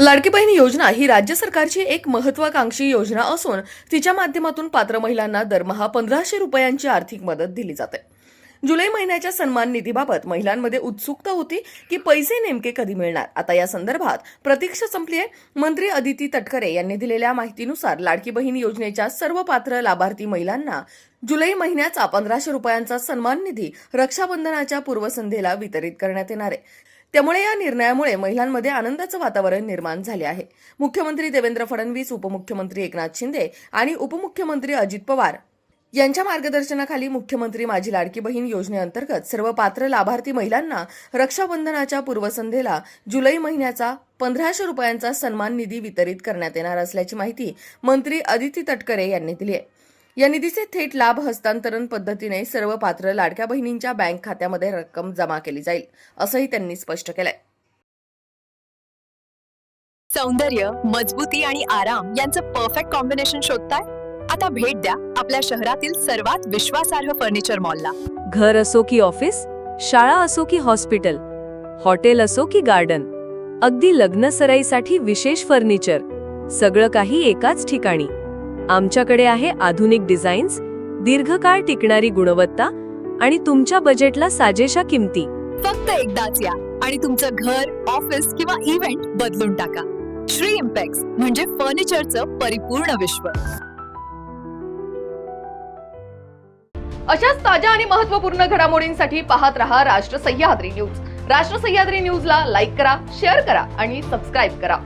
लाडकी बहीण योजना ही राज्य सरकारची एक महत्वाकांक्षी योजना असून तिच्या माध्यमातून पात्र महिलांना दरमहा पंधराशे रुपयांची आर्थिक मदत दिली जाते. जुलै महिन्याच्या सन्मान निधीबाबत महिलांमध्ये उत्सुकता होती की पैसे नेमके कधी मिळणार? आता या संदर्भात प्रतीक्षा संपली आहे मंत्री अदिती तटकरे यांनी दिलेल्या माहितीनुसार लाडकी बहीण योजनेच्या सर्व पात्र लाभार्थी महिलांना जुलै महिन्याचा पंधराशे रुपयांचा सन्मान निधी रक्षाबंधनाच्या पूर्वसंध्येला वितरित करण्यात येणार आहे. त्यामुळे या निर्णयामुळे महिलांमध्ये आनंदाचं वातावरण निर्माण झाले आहे. मुख्यमंत्री देवेंद्र फडणवीस उपमुख्यमंत्री एकनाथ शिंदे आणि उपमुख्यमंत्री अजित पवार यांच्या मार्गदर्शनाखाली मुख्यमंत्री माझी लाडकी बहीण योजनेअंतर्गत सर्व पात्र लाभार्थी महिलांना रक्षाबंधनाच्या पूर्वसंध्येला जुलै महिन्याचा पंधराशे रुपयांचा सन्मान निधी वितरित करण्यात येणार असल्याची माहिती मंत्री अदिती तटकरे यांनी दिली आहे. या निधीचे थेट लाभ हस्तांतरण पद्धतीने सर्व पात्र लाडक्या बहिणींच्या बँक खात्यामध्ये रक्कम जमा केली जाईल असंही त्यांनी स्पष्ट केलंय. सौंदर्य मजबूती आणि आराम यांचं परफेक्ट कॉम्बिनेशन शोधताय? आता भेट द्या आपल्या शहरातील सर्वात विश्वासार्ह फर्निचर मॉलला घर असो की ऑफिस शाळा असो की हॉस्पिटल हॉटेल असो की गार्डन अगदी लग्न सराईसाठी विशेष फर्निचर सगळं काही एकाच ठिकाणी. आमच्याकडे आहे आधुनिक डिझाईन्स दीर्घकाळ टिकणारी गुणवत्ता आणि तुमच्या बजेटला साजेशा किमती. फक्त एकदाच या आणि तुमचं घर ऑफिस किंवा इव्हेंट बदलून टाका. श्री इम्पॅक्स म्हणजे फर्निचरचं परिपूर्ण विश्व. अशाच ताज्या आणि महत्त्वपूर्ण घडामोडींसाठी पाहत रहा राष्ट्र सह्याद्री न्यूज. राष्ट्र सह्याद्री न्यूजला लाईक करा शेअर करा आणि सबस्क्राईब करा.